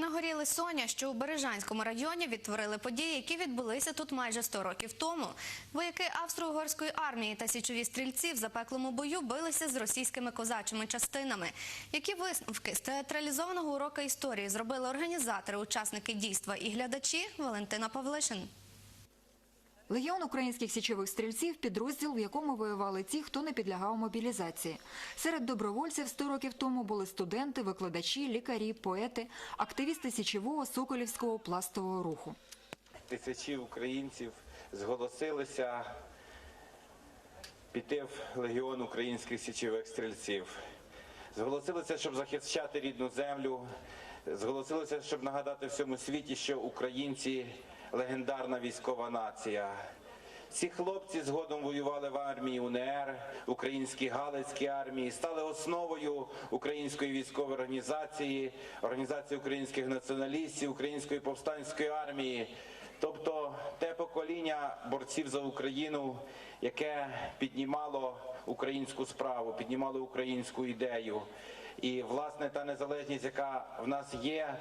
На горі Лисоня, що у Бережанському районі, відтворили події, які відбулися тут майже 100 років тому. Вояки австро-угорської армії та січові стрільці в запеклому бою билися з російськими козачими частинами. Які висновки з театралізованого урока історії зробили організатори, учасники дійства і глядачі Валентина Павлишин. Легіон українських січових стрільців підрозділ, в якому воювали ті, хто не підлягав мобілізації. Серед добровольців 100 років тому були студенти, викладачі, лікарі, поети, активісти січового соколівського пластового руху. Тисячі українців зголосилися піти в легіон українських січових стрільців. Зголосилися, щоб захищати рідну землю. Зголосилися, щоб нагадати всьому світі, що українці легендарна військова нація. Ці хлопці згодом воювали в армії УНР, українській Галицькій армії, стали основою української військової організації, організації українських націоналістів, української повстанської армії. Тобто те покоління борців за Україну, яке піднімало українську справу, піднімало українську ідею. І власне та незалежність, яка в нас є,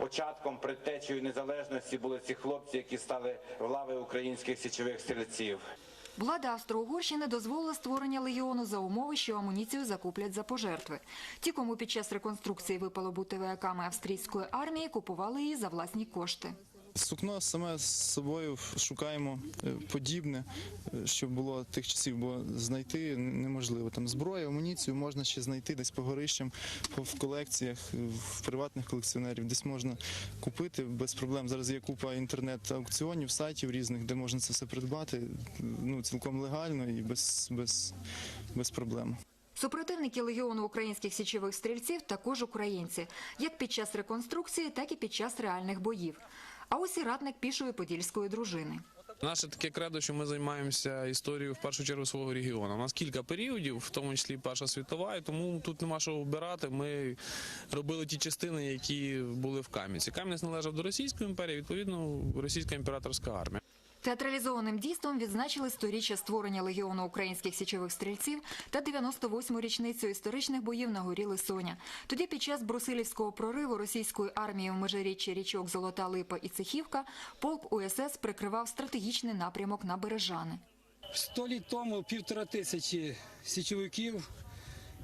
початком предтечею незалежності були ці хлопці, які стали в лави українських січових стрільців. Влада Австро-Угорщини дозволила створення легіону за умови, що амуніцію закуплять за пожертви. Ті, кому під час реконструкції випало бути вояками австрійської армії, купували її за власні кошти. Сукно саме з собою шукаємо е, подібне, е, що було тих часів, бо знайти неможливо. Там зброю, амуніцію можна ще знайти десь по горищам, в колекціях, е, в приватних колекціонерів, десь можна купити без проблем. Зараз є купа інтернет-аукціонів, сайтів різних, де можна це все придбати. Ну цілком легально і без, без, без проблем. Супротивники легіону українських січових стрільців також українці, як під час реконструкції, так і під час реальних боїв. А ось і радник пішої подільської дружини. Наше таке кредо, що ми займаємося історією в першу чергу свого регіону. У нас кілька періодів, в тому числі Перша світова, і тому тут нема що обирати. Ми робили ті частини, які були в Кам'янці. Кам'янець належав до Російської імперії, відповідно, Російська імператорська армія. Театралізованим дійством відзначили сторіччя створення легіону українських січових стрільців та 98-му річницю історичних боїв на горі Лисоня. Тоді під час Брусилівського прориву російської армії в межиріччі річок Золота Липа і Цехівка полк УСС прикривав стратегічний напрямок на Бережани. Сто літ тому півтора тисячі січовиків,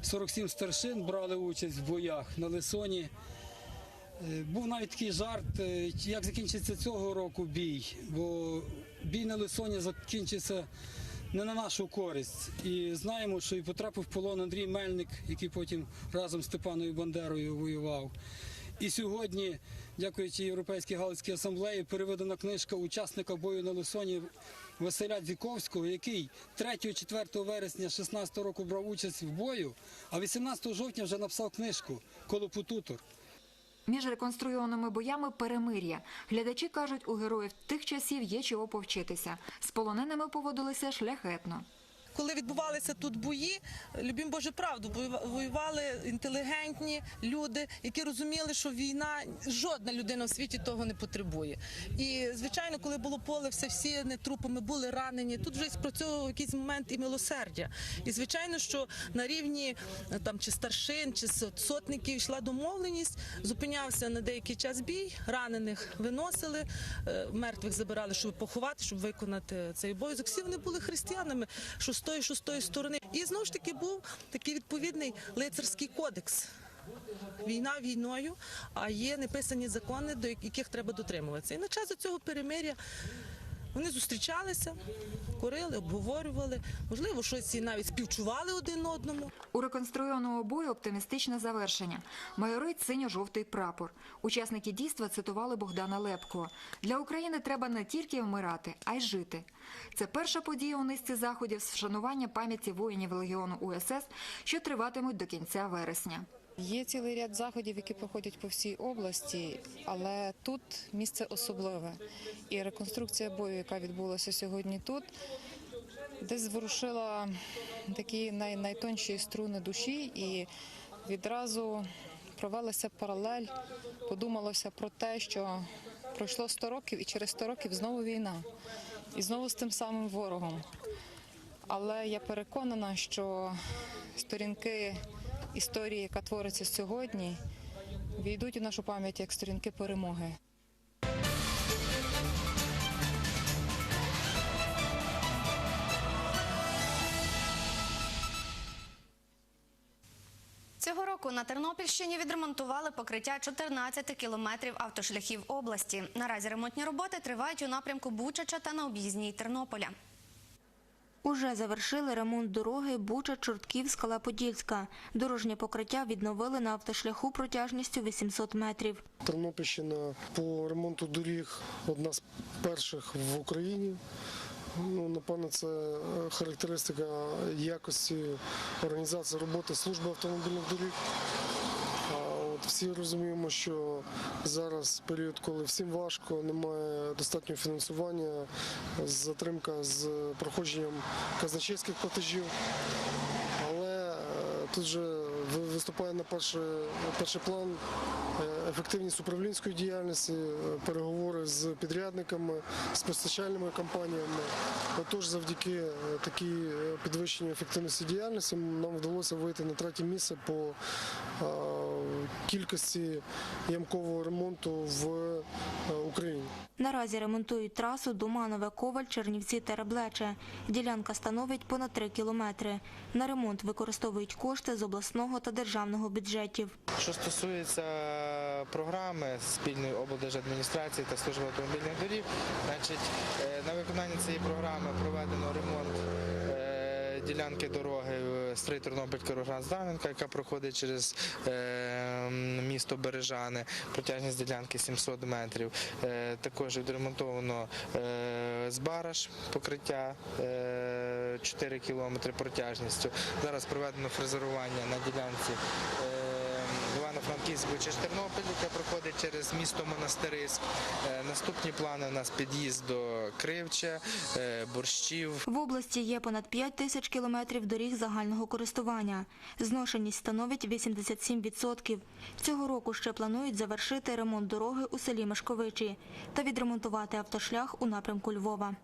47 старшин брали участь в боях на Лисоні. Е, Був навіть такий жарт, е, як закінчиться цього року бій, бо бій на Лисоні закінчиться не на нашу користь. І знаємо, що і потрапив в полон Андрій Мельник, який потім разом з Степаною Бандерою воював. І сьогодні, дякуючи Європейській Галицькій асамблеї, переведена книжка учасника бою на Лисоні Василя Дзіковського, який 3-4 вересня 16 року брав участь в бою, а 18 жовтня вже написав книжку Колопутутор. Між реконструйованими боями перемир'я. Глядачі кажуть, у героїв тих часів є чого повчитися. З полоненими поводилися шляхетно. Коли відбувалися тут бої, любім Боже правду, воювали інтелігентні люди, які розуміли, що війна жодна людина в світі того не потребує. І звичайно, коли було поле, все всі не трупами були ранені. Тут вже спрацьовував якийсь момент і милосердя. І звичайно, що на рівні там чи старшин, чи сотників йшла домовленість, зупинявся на деякий час бій, ранених виносили, е, мертвих забирали, щоб поховати, щоб виконати цей обов'язок. Всі вони були християнами, що тої, що з тої сторони. І знову ж таки був такий відповідний лицарський кодекс. Війна війною, а є неписані закони, до яких треба дотримуватися. І на час цього перемиря вони зустрічалися, курили, обговорювали, можливо, щось навіть співчували один одному. У реконструйованого бою оптимістичне завершення. Майорить синьо-жовтий прапор. Учасники дійства цитували Богдана Лепкого. Для України треба не тільки вмирати, а й жити. Це перша подія у низці заходів з вшанування пам'яті воїнів Легіону УСС, що триватимуть до кінця вересня. Є цілий ряд заходів, які проходять по всій області, але тут місце особливе. І реконструкція бою, яка відбулася сьогодні тут, десь зворушила такі най- найтонші струни душі, і відразу провелася паралель, подумалося про те, що пройшло 100 років, і через 100 років знову війна, і знову з тим самим ворогом. Але я переконана, що сторінки історії, яка твориться сьогодні, війдуть у нашу пам'ять як сторінки перемоги. Цього року на Тернопільщині відремонтували покриття 14 кілометрів автошляхів області. Наразі ремонтні роботи тривають у напрямку Бучача та на об'їзній Тернополя. Уже завершили ремонт дороги Буча-Чортків Скала Подільська. Дорожнє покриття відновили на автошляху протяжністю 800 метрів. Тернопільщина по ремонту доріг одна з перших в Україні. Ну, напевно, це е, характеристика якості організації роботи служби автомобільних доріг. Всі розуміємо, що зараз період, коли всім важко, немає достатнього фінансування, затримка з проходженням казначейських платежів. Але е, тут же виступає на перший, перший план е, ефективність управлінської діяльності, е, переговори з підрядниками, з постачальними компаніями. Отож, завдяки такій підвищенню ефективності діяльності нам вдалося вийти на третє місце по кількості ямкового ремонту в е, Україні. Наразі ремонтують трасу Доманове, Коваль, Чернівці, Тереблече. Ділянка становить понад 3 кілометри. На ремонт використовують кошти з обласного та державного бюджетів. Що стосується програми спільної облдержадміністрації та служби автомобільних доріг, значить е, на виконання цієї програми проведено ремонт ділянки дороги е, стрий тернопіль кироград знам'янка яка проходить через е, місто Бережани, протяжність ділянки 700 метрів. Е, Також відремонтовано Збараж покриття е, 4 кілометри протяжністю. Зараз проведено фрезерування на ділянці. Івано-Франківськ Бучиш Тернопіль, яка проходить через місто Монастириськ. Е, Наступні плани у нас під'їзд до Кривча, е, Борщів, В області є понад 5 тисяч кілометрів доріг загального користування. Зношеність становить 87%. Цього року ще планують завершити ремонт дороги у селі Мешковичі та відремонтувати автошлях у напрямку Львова.